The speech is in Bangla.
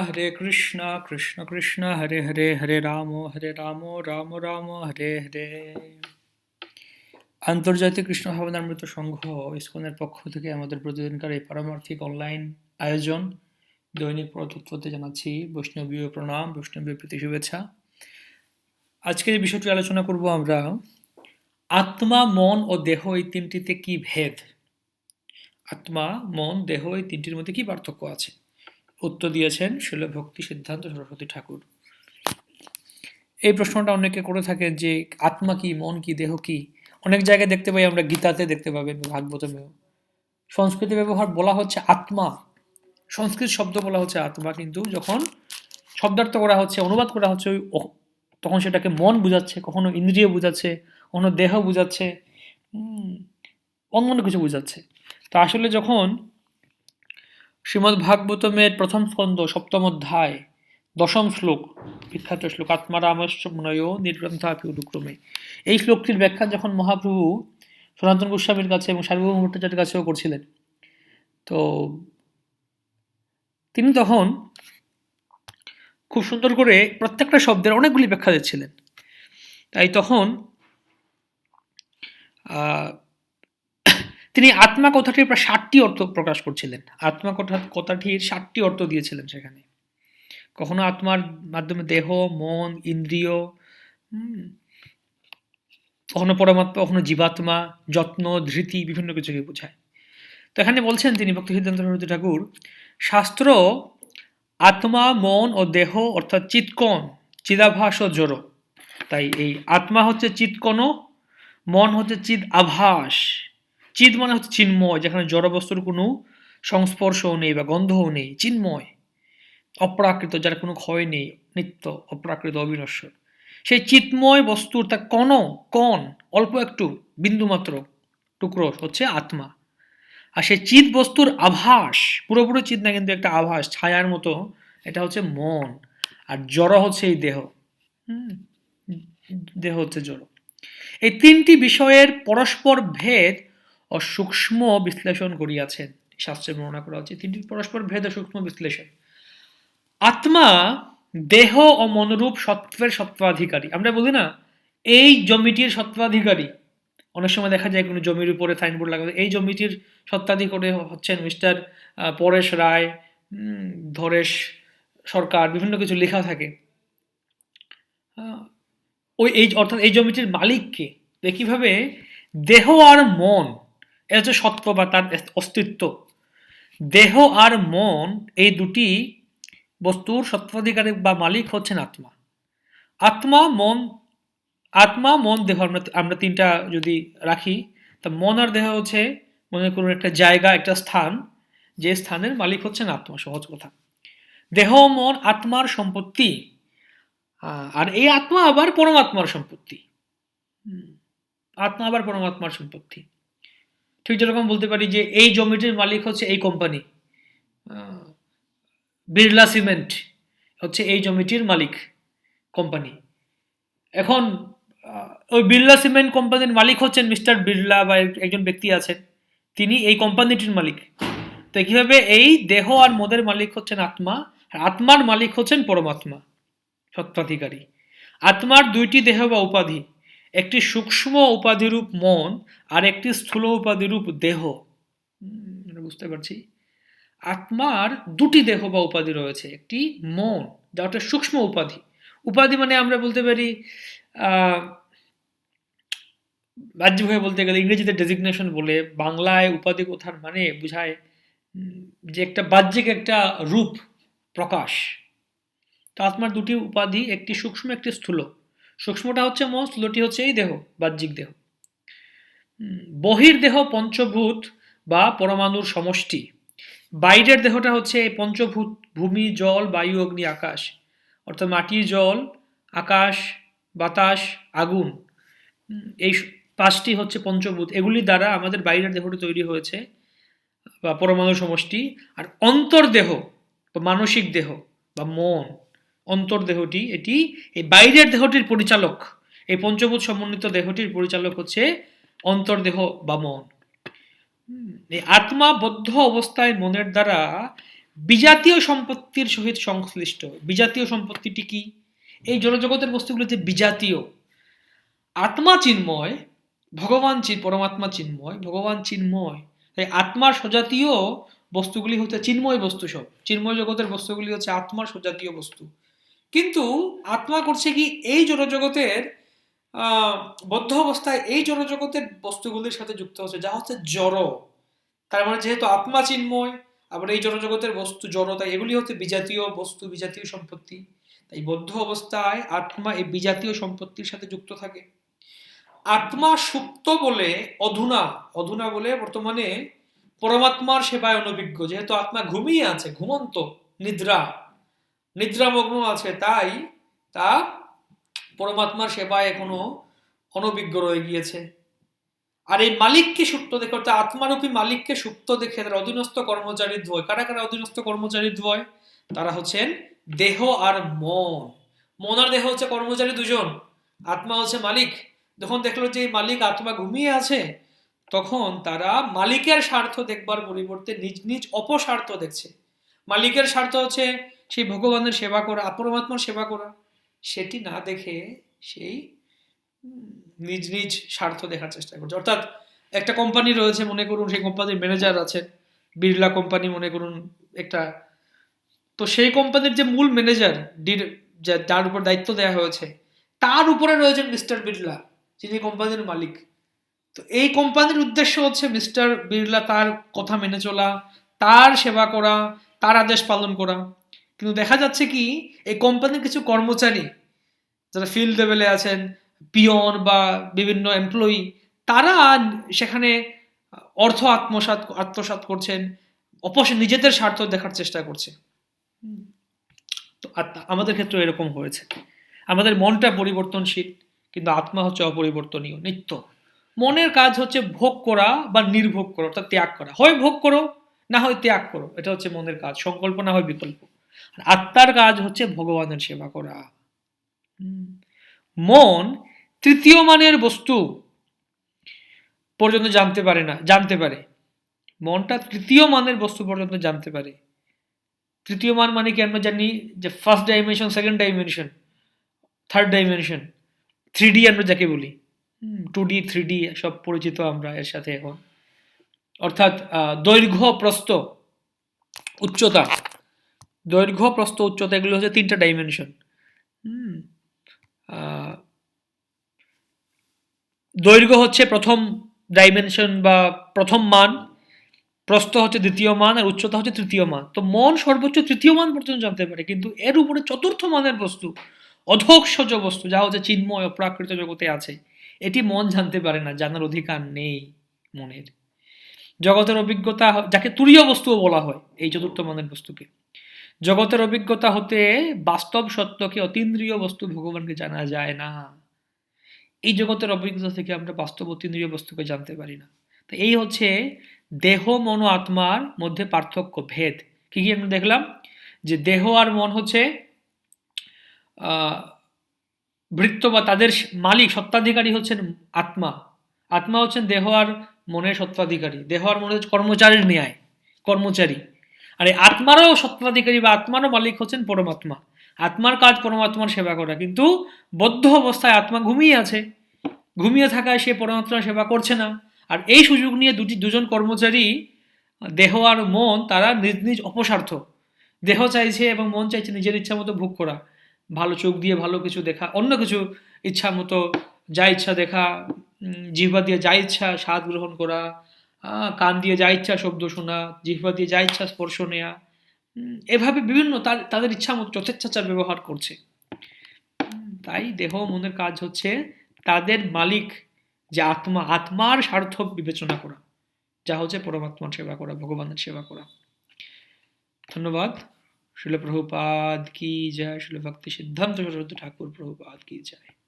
হরে কৃষ্ণ কৃষ্ণ কৃষ্ণ, হরে হরে হরে রাম হরে রাম রাম রাম, হরে হরে। আন্তর্জাতিক কৃষ্ণ ভাবনামৃত সংঘ ইস্কনের পক্ষ থেকে আমাদের প্রতিদিনকার এই পারমার্থিক অনলাইন আয়োজন। দৈনিক পরতত্ত্বতে জানাচ্ছি বৈষ্ণবীয় প্রণাম বৈষ্ণবীয় প্রীতি, শুভেচ্ছা। আজকে যে বিষয়টি আলোচনা করব আমরা, আত্মা, মন ও দেহ এই তিনটিতে কি ভেদ? আত্মা, মন, দেহ এই তিনটির মধ্যে কি পার্থক্য আছে? উত্তর দিয়েছেন শিল ভক্তি সিদ্ধান্ত সরস্বতী ঠাকুর। এই প্রশ্নটা অনেকে করে থাকে যে আত্মা কি, মন কি, দেহ কি? অনেক জায়গায় দেখতে পাই আমরা গীতাতে দেখতে পাবেন ভাগবতমেও। সংস্কৃতে ব্যবহার বলা হচ্ছে আত্মা। সংস্কৃত শব্দ বলা হচ্ছে আত্মা, কিন্তু যখন শব্দার্থ করা হচ্ছে, অনুবাদ করা হচ্ছে, ওই তখন সেটাকে মন বুঝাচ্ছে, কখনো ইন্দ্রিয় বুঝাচ্ছে, কখনো দেহ বুঝাচ্ছে অন্য কিছু বুঝাচ্ছে। তো আসলে যখন শ্রীমদ্ ভাগবতমের প্রথম স্কন্দ সপ্তম অধ্যায়, দশম শ্লোক, বিখ্যাত শ্লোক, আত্মারামস্য মনয় নির্গ্রন্থাপি অনুক্রমে এই শ্লোকটির ব্যাখ্যা যখন মহাপ্রভু সনাতন গোস্বামীর কাছে এবং সার্বভৌম ভট্টাচার্যের কাছেও করছিলেন, তো তিনি তখন খুব সুন্দর করে প্রত্যেকটা শব্দের অনেকগুলি ব্যাখ্যা দিচ্ছিলেন। তাই তখন তিনি আত্মা কথাটির প্রায় ষাটটি অর্থ প্রকাশ করছিলেন। আত্মা কথা কথাটির ষাটটি অর্থ দিয়েছিলেন সেখানে। কখনো আত্মার মাধ্যমে দেহ, মন, ইন্দ্রিয় কখনো পরমাত্মা, কখনো জীবাত্মা, যত্ন, ধৃতি, বিভিন্ন কিছুকে বোঝায়। তো এখানে বলছেন তিনি ভক্তি সিদ্ধান্ত সরস্বতী ঠাকুর, শাস্ত্র, আত্মা, মন ও দেহ, অর্থাৎ চিৎকণ, চিদাভাস ও জড়। তাই এই আত্মা হচ্ছে চিৎকণ, মন হচ্ছে চিদ আভাস চিদ মানে হচ্ছে চিন্ময়, যেখানে জড় বস্তুর কোনো সংস্পর্শও নেই বা গন্ধও নেই, চিন্ময়। অপ্রাকৃত, যার কোনো ক্ষয় নেই, নিত্য, অপ্রাকৃত, অবিনশ্বর। সেই চিৎময় বস্তুর তা কণ কণ, অল্প একটু, বিন্দুমাত্র টুকরো হচ্ছে আত্মা। আর সেই চিৎ বস্তুর আভাস, পুরোপুরি চিৎ না, কিন্তু একটা আভাস, ছায়ার মতো, এটা হচ্ছে মন। আর জড় হচ্ছে এই দেহ। দেহ হচ্ছে জড়। এই তিনটি বিষয়ের পরস্পর ভেদ ও সূক্ষ্ম বিশ্লেষণ করিয়াছেন। শাস্ত্রে বর্ণনা করা হচ্ছে তিনটি পরস্পর ভেদ সূক্ষ্ম বিশ্লেষণ। আত্মা দেহ ও মনোরূপ সত্ত্বের সত্ত্বাধিকারী। আমরা বলি না, এই জমিটির সত্ত্বাধিকারী। অনেক সময় দেখা যায় কোনো জমির উপরে সাইনবোর্ড লাগানো এই জমিটির সত্ত্বাধিকারী হচ্ছেন মিস্টার পরেশ রায় ধরেশ সরকার, বিভিন্ন কিছু লেখা থাকে। ওই, এই, অর্থাৎ এই জমিটির মালিককে কীভাবে দেহ আর মন এটা হচ্ছে সত্ত্ব বা তার অস্তিত্ব। দেহ আর মন এই দুটি বস্তুর সত্ত্বাধিকারী বা মালিক হচ্ছেন আত্মা। আত্মা, মন আত্মা, মন দেহ আমরা আমরা তিনটা যদি রাখি, তা মন আর দেহ হচ্ছে মনে করুন একটা জায়গা, একটা স্থান, যে স্থানের মালিক হচ্ছেন আত্মা, সহজ কথা। দেহ, মন, আত্মার সম্পত্তি। আর এই আত্মা আবার পরমাত্মার সম্পত্তি। আত্মা আবার পরমাত্মার সম্পত্তি। ঠিক যেরকম বলতে পারি যে এই জমিটির মালিক হচ্ছে এই কোম্পানি। বিড়লা সিমেন্ট হচ্ছে এই জমিটির মালিক কোম্পানি। এখন ওই বিড়লা সিমেন্ট কোম্পানির মালিক হচ্ছেন মিস্টার বিড়লা বা এক- একজন ব্যক্তি আছেন। তিনি এই কোম্পানিটির মালিক। তো কীভাবে এই দেহ আর মদের মালিক হচ্ছেন আত্মা, আর আত্মার মালিক হচ্ছেন পরমাত্মা, সত্ত্বাধিকারী। আত্মার দুইটি দেহ বা উপাধি। একটি সূক্ষ্ম উপাধিরূপ মন আর একটি স্থূল উপাধিরূপ দেহ। বুঝতে পারছি? আত্মার দুটি দেহ বা উপাধি রয়েছে একটি মন যা একটা সূক্ষ্ম উপাধি। উপাধি মানে আমরা বলতে পারি আহ, বাহ্যিকভাবে বলতে গেলে ইংরেজিতে ডেজিগনেশন বলে বাংলায় উপাধি কথার মানে বোঝায় যে একটা বাহ্যিক একটা রূপ প্রকাশ। তো আত্মার দুটি উপাধি একটি সূক্ষ্ম একটি স্থূল। সূক্ষ্মটা হচ্ছে মন স্থূলটি হচ্ছে এই দেহ, বাহ্যিক দেহ। বহির্দেহ পঞ্চভূত বা পরমাণুর সমষ্টি। বাইরের দেহটা হচ্ছে এই পঞ্চভূত, ভূমি, জল, বায়ু, অগ্নি, আকাশ। অর্থাৎ মাটি জল, আকাশ, বাতাস, আগুন। এই পাঁচটি হচ্ছে পঞ্চভূত। এগুলির দ্বারা আমাদের বাইরের দেহটি তৈরি হয়েছে, বা পরমাণু সমষ্টি। আর অন্তর্দেহ বা মানসিক দেহ, বা মন অন্তর্দেহটি এটি এই বাইরের দেহটির পরিচালক। এই পঞ্চভূত সমন্বিত দেহটির পরিচালক হচ্ছে অন্তর্দেহ বা মন। এই আত্মা বদ্ধ অবস্থায় মনের দ্বারা বিজাতীয় সম্পত্তির সহিত সংশ্লিষ্ট। বিজাতীয় সম্পত্তিটি কি? এই জড়জগতের বস্তুগুলো যে বিজাতীয়। আত্মা চিন্ময়, ভগবান চিন পরমাত্মা চিন্ময়, ভগবান চিন্ময়। তাই আত্মার সজাতীয় বস্তুগুলি হচ্ছে চিন্ময় বস্তু সব। চিন্ময় জগতের বস্তুগুলি হচ্ছে আত্মার সজাতীয় বস্তু। কিন্তু আত্মা করছে কি এই জড়জগতের বদ্ধ অবস্থায় এই জড়জগতের বস্তুগুলির সাথে যুক্ত হচ্ছে, যা হচ্ছে জড়। তার মানে যেহেতু আত্মা চিন্ময়, আবার এই জড়জগতের বস্তু জড়, তাই এগুলি হচ্ছে বিজাতীয় বস্তু, বিজাতীয় সম্পত্তি। তাই বদ্ধ অবস্থায় আত্মা এই বিজাতীয় সম্পত্তির সাথে যুক্ত থাকে। আত্মা সুপ্ত বলে অধুনা অধুনা বলে বর্তমানে পরমাত্মার সেবায় অনভিজ্ঞ, যেহেতু আত্মা ঘুমিয়ে আছে, ঘুমন্ত, নিদ্রা। নিদ্রামগ্ন আছে, তাই তা পরমাত্মার সেবায় এখনও অনভিজ্ঞ রয়ে গিয়েছে। আর এই মালিককে সুপ্ত দেখে, অর্থাৎ আত্মারূপী মালিককে সুপ্ত দেখে তার অধীনস্থ কর্মচারী দ্বয় কারা কারা অধীনস্থ কর্মচারী দ্বয় তারা হচ্ছেন দেহ আর মন। মন আর দেহ হচ্ছে কর্মচারী দুজন, আত্মা হচ্ছে মালিক। যখন দেখল যে মালিক আত্মা ঘুমিয়ে আছে, তখন তারা মালিকের স্বার্থ দেখবার পরিবর্তে নিজ নিজ অপস্বার্থ দেখছে। মালিকের স্বার্থ হচ্ছে সেই ভগবানের সেবা করা, পরমাত্মার সেবা করা, সেটি না দেখে সেই নিজ নিজ স্বার্থ দেখার চেষ্টা করছে। অর্থাৎ একটা কোম্পানি রয়েছে, মনে করুন, সেই কোম্পানির ম্যানেজার আছে বিড়লা কোম্পানি মনে করুন, একটা তো সেই কোম্পানির যে মূল ম্যানেজার যার উপর দায়িত্ব দেওয়া হয়েছে, তার উপরে রয়েছেন মিস্টার বিড়লা যিনি কোম্পানির মালিক। তো এই কোম্পানির উদ্দেশ্য হচ্ছে মিস্টার বিড়লা তার কথা মেনে চলা, তার সেবা করা, তার আদেশ পালন করা। কিন্তু দেখা যাচ্ছে কি, এই কোম্পানির কিছু কর্মচারী যারা ফিল্ড লেভেলে আছেন পিয়ন বা বিভিন্ন এমপ্লয়ি তারা সেখানে অর্থ আত্মসাৎ আত্মসাৎ করছেন, অপস নিজেদের স্বার্থ দেখার চেষ্টা করছে। তো আমাদের ক্ষেত্রে এরকম হয়েছে। আমাদের মনটা পরিবর্তনশীল, কিন্তু আত্মা হচ্ছে অপরিবর্তনীয়, নিত্য। মনের কাজ হচ্ছে ভোগ করা বা নির্ভোগ করা, অর্থাৎ ত্যাগ করা। হয় ভোগ করো, না হয় ত্যাগ করো, এটা হচ্ছে মনের কাজ। সংকল্প, না হয় বিকল্প। আর আত্মার কাজ হচ্ছে ভগবানের সেবা করা। মন তৃতীয় মানের বস্তু পর্যন্ত জানতে পারে না জানতে পারে। মনটা তৃতীয় মানের বস্তু পর্যন্ত জানতে পারে। তৃতীয় মান মানে কি আমরা জানি যে first dimension second dimension third dimension three D আমরা যাকে বলি। টু ডি থ্রি ডি সব পরিচিত আমরা এর সাথে এখন। অর্থাৎ আহ, দৈর্ঘ্য প্রস্থ উচ্চতা। দৈর্ঘ্য প্রস্থ উচ্চতা এগুলো হচ্ছে তিনটা ডাইমেনশন হুম। আহ, দৈর্ঘ্য হচ্ছে প্রথম ডাইমেনশন বা প্রথম মান প্রস্থ হচ্ছে দ্বিতীয় মান আর উচ্চতা হচ্ছে তৃতীয় মান। তো মন সর্বোচ্চ তৃতীয় মান পর্যন্ত জানতে পারে কিন্তু এর উপরে চতুর্থ মানের বস্তু অধোক্ষজ বস্তু যা হচ্ছে চিন্ময় অপ্রাকৃত জগতে আছে এটি মন জানতে পারে না জানার অধিকার নেই মনের। জগতের অভিজ্ঞতা যাকে তুরীয় বস্তুও বলা হয় এই চতুর্থ মানের বস্তুকে। জগতের অভিজ্ঞতা হতে বাস্তব সত্যকে অতীন্দ্রিয় বস্তু ভগবানকে জানা যায় না। এই জগতের অভিজ্ঞতা থেকে আমরা বাস্তব অতীন্দ্রিয় বস্তুকে জানতে পারি না। তো এই হচ্ছে দেহ, মন আত্মার মধ্যে পার্থক্য, ভেদ। কি কি আমরা দেখলাম? যে দেহ আর মন হচ্ছে বৃত্ত বা তাদের মালিক, সত্ত্বাধিকারী হচ্ছেন আত্মা। আত্মা হচ্ছেন দেহ আর মনের সত্ত্বাধিকারী। দেহ আর মনে হচ্ছে কর্মচারীর ন্যায়, কর্মচারী। আর এই আত্মারও সত্ত্বাধিকারী বা আত্মারও মালিক হচ্ছেন পরমাত্মা। আত্মার কাজ পরমাত্মার সেবা করা। কিন্তু বদ্ধ অবস্থায় আত্মা ঘুমিয়ে আছে। ঘুমিয়ে থাকায় সে পরমাত্মার সেবা করছে না। আর এই সুযোগ নিয়ে দুটি, দুজন কর্মচারী, দেহ আর মন, তারা নিজ নিজ অপস্বার্থ দেহ চাইছে এবং মন চাইছে নিজের ইচ্ছা মতো ভোগ করা। ভালো চোখ দিয়ে ভালো কিছু দেখা, অন্য কিছু ইচ্ছা মতো যা ইচ্ছা দেখা জিহ্বা দিয়ে যা ইচ্ছা স্বাদ গ্রহণ করা কান দিয়ে যা ইচ্ছা শব্দ শোনা জিহ্বা দিয়ে যা ইচ্ছা স্পর্শ নেয়া এভাবে বিভিন্ন তার, তাদের ইচ্ছা মতো যথেচ্ছাচার ব্যবহার করছে। তাই দেহ মনের কাজ হচ্ছে তাদের মালিক, যে আত্মা, আত্মার স্বার্থ বিবেচনা করা, যা হচ্ছে পরমাত্মার সেবা করা, ভগবানের সেবা করা। ধন্যবাদ। শিল প্রভুপাদ কি জয়? শিল ভক্তি সিদ্ধান্ত সরস্বতী ঠাকুর প্রভুপাদ কি জয়?